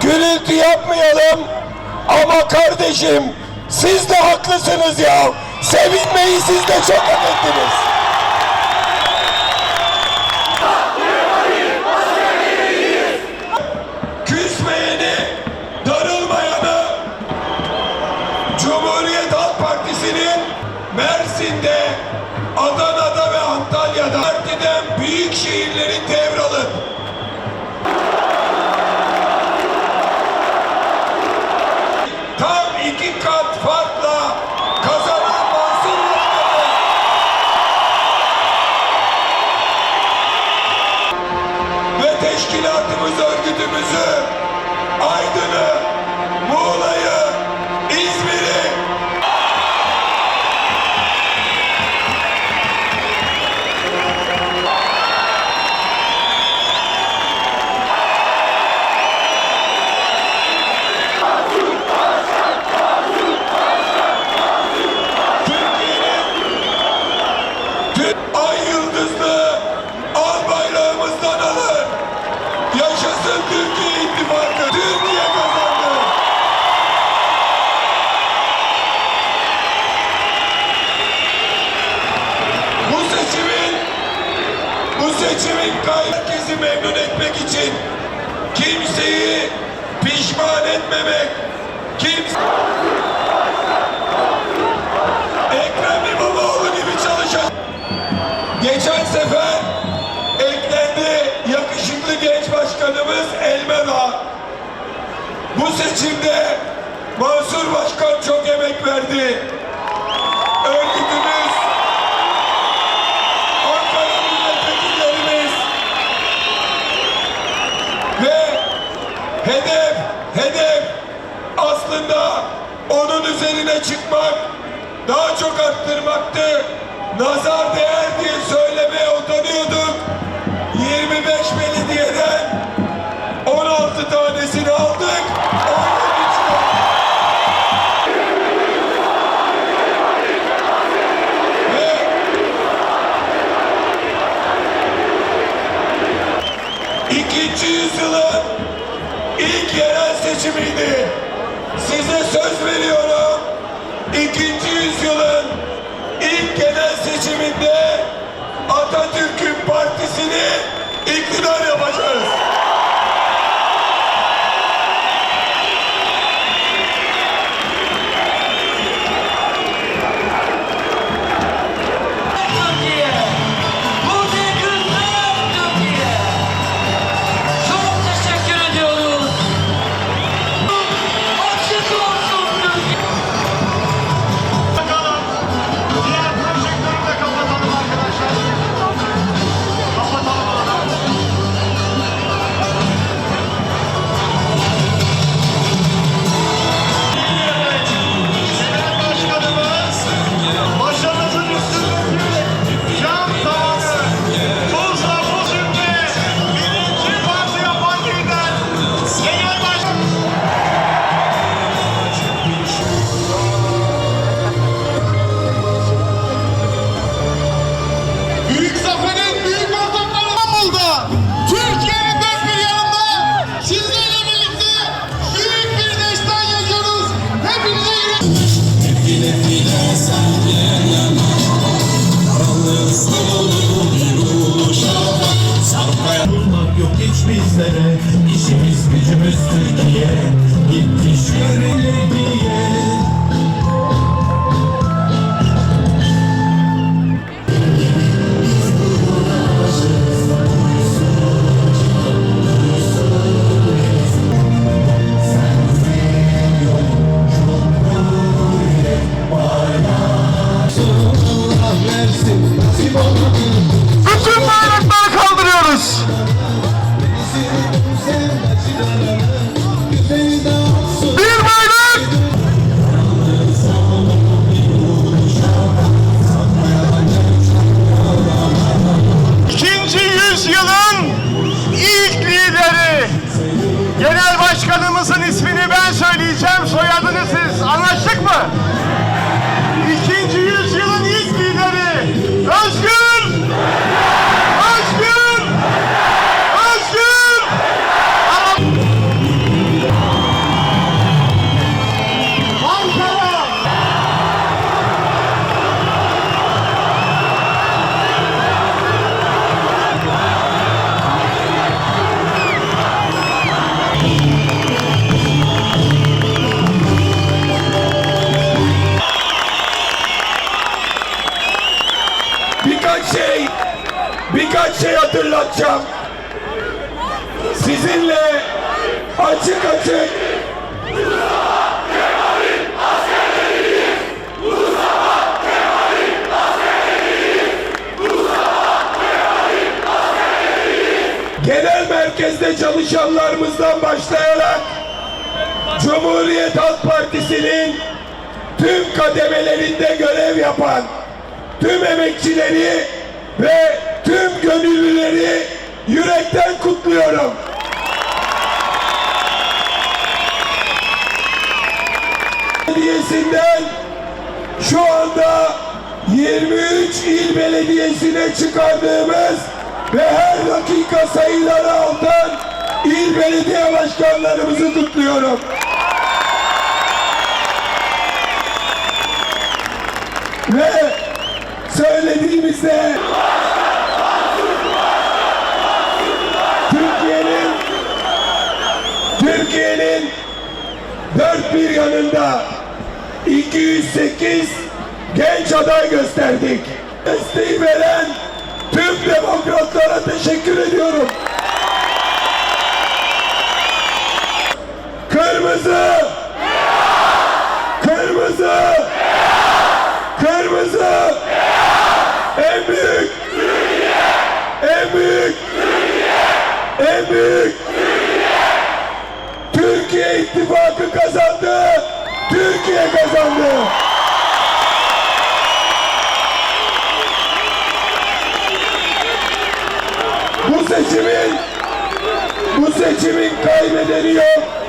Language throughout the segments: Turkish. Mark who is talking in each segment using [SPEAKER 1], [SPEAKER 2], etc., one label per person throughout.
[SPEAKER 1] gürültü yapmayalım ama kardeşim siz de haklısınız ya. Sevinmeyi siz de çok hak ettiniz. İki kat farkla kazanan Mansur ve teşkilatımız örgütümüzü etmemek, kimse Ekrem İmamoğlu gibi çalışan Geçen sefer eklendi yakışıklı genç başkanımız Elmera. Bu seçimde Mansur Başkan çok emek verdi. Örgütümüz, hedef aslında onun üzerine çıkmak, daha çok arttırmaktı. Nazar değer diye söylemeye utanıyorduk. 25 belediyeden söz veriyorum. İkinci yüzyılın ilk genel seçiminde Atatürk'ün partisini iktidar yapacağız. Yeah. Hatırlatacağım. Sizinle açık açık genel merkezde çalışanlarımızdan başlayarak Cumhuriyet Halk Partisi'nin tüm kademelerinde görev yapan tüm emekçileri ve tüm gönüllüleri yürekten kutluyorum. Belediyesi'nden şu anda 23 il belediyesine çıkardığımız ve her dakika sayıları altan il belediye başkanlarımızı kutluyorum. Ve söylediğimizde Türkiye'nin dört bir yanında 208 genç aday gösterdik. Desteği veren tüm demokratlara teşekkür ediyorum. Kırmızı! Kırmızı! Kırmızı! En büyük! En büyük! En büyük! Türkiye ittifakı kazandı! Türkiye kazandı! Bu seçimin bu seçimin kaybedeni yok.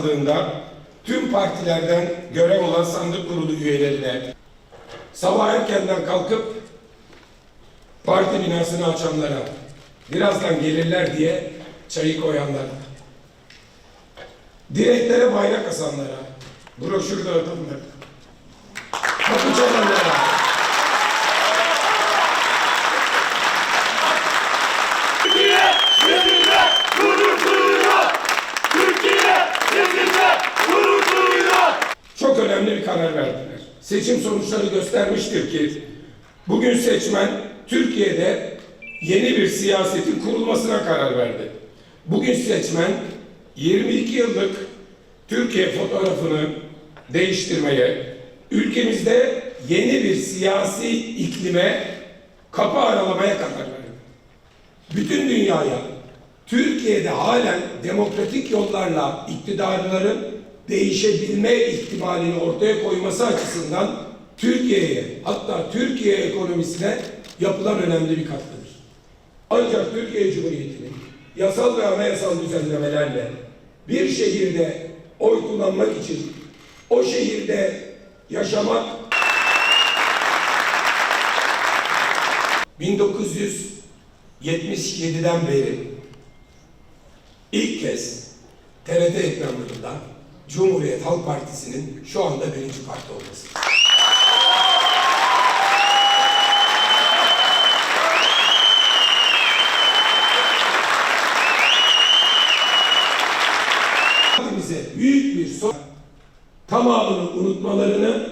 [SPEAKER 1] Sandığında tüm partilerden görev olan sandık kurulu üyelerine sabah erkenden kalkıp parti binasını açanlara birazdan gelirler diye çayı koyanlara direklere bayrak asanlara broşür dağıtanlara kapı çalanlara çok önemli bir karar verdiler. Seçim sonuçları göstermiştir ki bugün seçmen Türkiye'de yeni bir siyasetin kurulmasına karar verdi. Bugün seçmen 22 yıllık Türkiye fotoğrafını değiştirmeye, ülkemizde yeni bir siyasi iklime kapı aralamaya karar verdi. bütün dünyaya Türkiye'de halen demokratik yollarla iktidarların değişebilme ihtimalini ortaya koyması açısından Türkiye'ye hatta Türkiye ekonomisine yapılan önemli bir katkıdır. Ancak Türkiye Cumhuriyeti'nin yasal ve anayasal düzenlemelerle bir şehirde oy kullanmak için o şehirde yaşamak 1977'den beri ilk kez TRT ekranlarında Cumhuriyet Halk Partisi'nin şu anda birinci parti olması. Partimize büyük bir sorun tamamını unutmalarını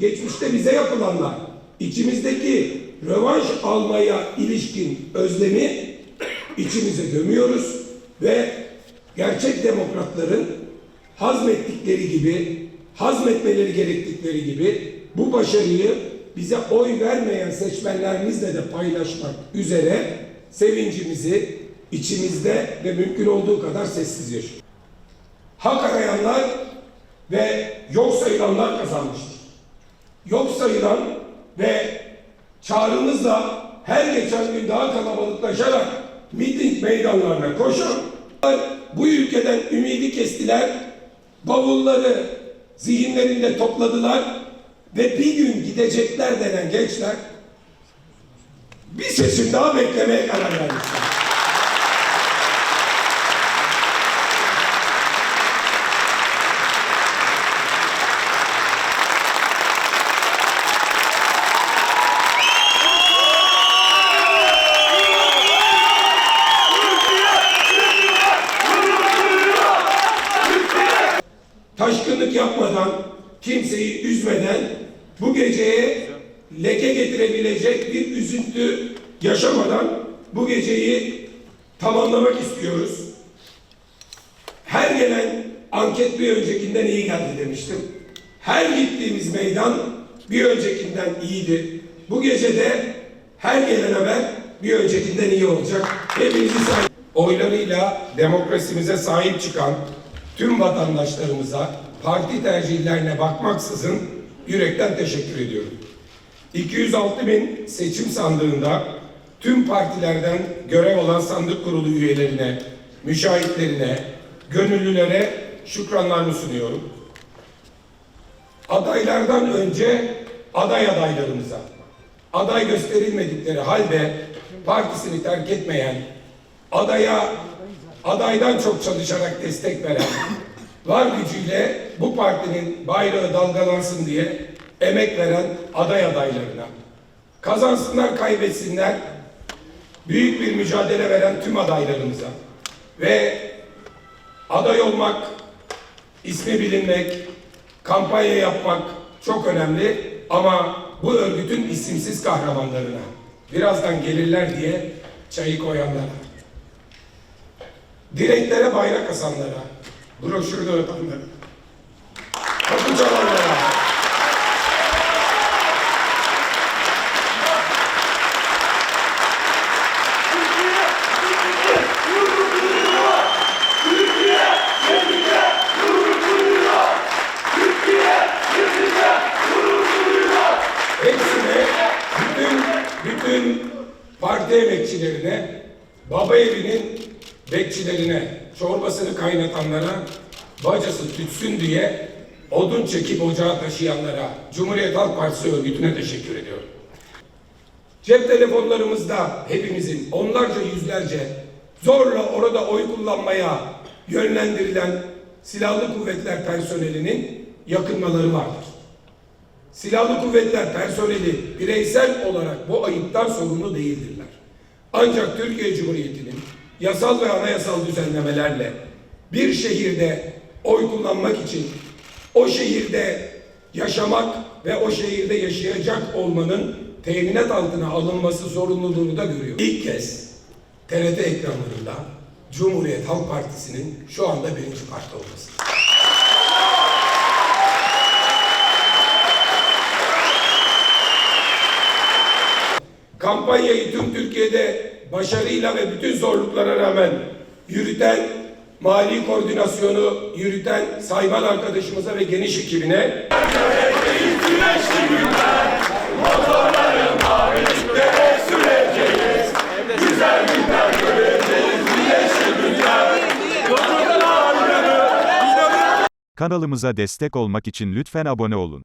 [SPEAKER 1] geçmişte bize yapılanlar içimizdeki rövanş almaya ilişkin özlemi içimize gömüyoruz ve gerçek demokratların hazmettikleri gibi hazmetmeleri gerektikleri gibi bu başarıyı bize oy vermeyen seçmenlerimizle de paylaşmak üzere sevincimizi içimizde ve mümkün olduğu kadar sessiz yaşıyoruz hak arayanlar ve yok sayılanlar kazanmıştır. Yok sayılan ve çağrımızla her geçen gün daha kalabalıklaşarak miting meydanlarına koşan bu ülkeden ümidi kestiler, bavulları zihinlerinde topladılar ve bir gün gidecekler denen gençler bir seçim daha beklemeye karar vermişler. Getirebilecek bir üzüntü yaşamadan bu geceyi tamamlamak istiyoruz. Her gelen anket bir öncekinden iyi geldi demiştim. Her gittiğimiz meydan bir öncekinden iyiydi. Bu gecede her gelen haber bir öncekinden iyi olacak. Hepinizi say oylarıyla demokrasimize sahip çıkan tüm vatandaşlarımıza parti tercihlerine bakmaksızın yürekten teşekkür ediyorum. 206 bin seçim sandığında tüm partilerden görev alan sandık kurulu üyelerine, müşahitlerine, gönüllülere şükranlarımı sunuyorum. Adaylardan önce aday adaylarımıza, aday gösterilmedikleri halde partisini terk etmeyen, adaya adaydan çok çalışarak destek veren, var gücüyle bu partinin bayrağı dalgalansın diye emek veren aday adaylarına, kazansınlar kaybetsinler, büyük bir mücadele veren tüm adaylarımıza ve aday olmak, ismi bilinmek, kampanya yapmak çok önemli ama bu örgütün isimsiz kahramanlarına, birazdan gelirler diye çayı koyanlara, direklere bayrak asanlara, broşür dağıtanlara, kapı çalanlara, diye odun çekip ocağa taşıyanlara, Cumhuriyet Halk Partisi örgütüne teşekkür ediyorum. Cep telefonlarımızda hepimizin onlarca yüzlerce zorla orada oy kullanmaya yönlendirilen silahlı kuvvetler personelinin yakınmaları vardır. Silahlı kuvvetler personeli bireysel olarak bu ayıptan sorumlu değildirler. Ancak Türkiye Cumhuriyeti'nin yasal ve anayasal düzenlemelerle bir şehirde oy kullanmak için o şehirde yaşamak ve o şehirde yaşayacak olmanın teminat altına alınması zorunluluğunu da görüyor. İlk kez TRT ekranlarında Cumhuriyet Halk Partisi'nin şu anda birinci parti olması. kampanyayı tüm Türkiye'de başarıyla ve bütün zorluklara rağmen yürüten, mali koordinasyonu yürüten Sayman arkadaşımıza ve geniş ekibine
[SPEAKER 2] Kanalımıza destek olmak için lütfen abone olun.